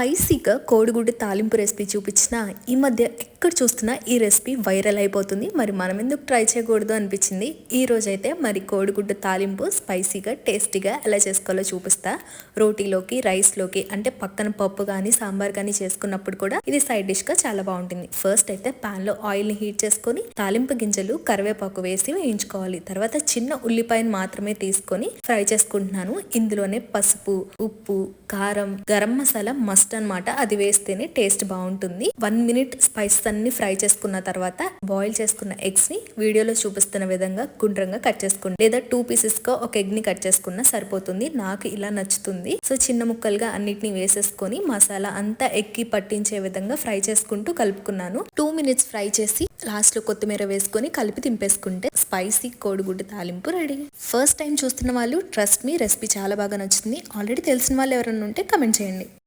స్పైసీగా కోడిగుడ్డు తాలింపు రెసిపీ చూపించిన ఈ మధ్య ఎక్కడ చూస్తున్నా ఈ రెసిపీ వైరల్ అయిపోతుంది. మరి మనం ఎందుకు ట్రై చేయకూడదు అనిపించింది? ఈ రోజైతే మరి కోడిగుడ్డు తాలింపు స్పైసీగా టేస్టీగా ఎలా చేసుకోవాలో చూపిస్తా. రోటీలోకి రైస్లోకి అంటే పక్కన పప్పు కానీ సాంబార్ కానీ చేసుకున్నప్పుడు కూడా ఇది సైడ్ డిష్గా చాలా బాగుంటుంది. ఫస్ట్ అయితే ప్యాన్లో ఆయిల్ని హీట్ చేసుకొని తాలింపు గింజలు కరివేపాకు వేసి వేయించుకోవాలి. తర్వాత చిన్న ఉల్లిపాయను మాత్రమే తీసుకొని ఫ్రై చేసుకుంటున్నాను. ఇందులోనే పసుపు ఉప్పు కారం గరం మసాలా మస్ట్ అన్నమాట. అది వేస్తేనే టేస్ట్ బాగుంటుంది. వన్ మినిట్ స్పైస్ అన్ని ఫ్రై చేసుకున్న తర్వాత బాయిల్ చేసుకున్న ఎగ్స్ని వీడియోలో చూపిస్తున్న విధంగా గుండ్రంగా కట్ చేసుకోండి. లేదా టూ పీసెస్గా ఒక ఎగ్ని కట్ చేసుకున్నా సరిపోతుంది. నాకు ఇలా నచ్చుతుంది. సో చిన్న ముక్కలుగా అన్నిటిని వేసేసుకొని మసాలా అంతా ఎక్కి పట్టించే విధంగా ఫ్రై చేసుకుంటూ కలుపుకున్నాను. టూ మినిట్స్ ఫ్రై చేసి లాస్ట్లో కొత్తిమీర వేసుకొని కలిపి తింపేసుకుంటే స్పైసీ కోడిగుడ్డు తాలింపు రెడీ. ఫస్ట్ టైం చూస్తున్న వాళ్ళు ట్రస్ట్ మీ రెసిపీ చాలా బాగా నచ్చుతుంది. ఆల్రెడీ తెలిసిన వాళ్ళు ఎవరైనా ఉంటే కమెంట్ చేయండి.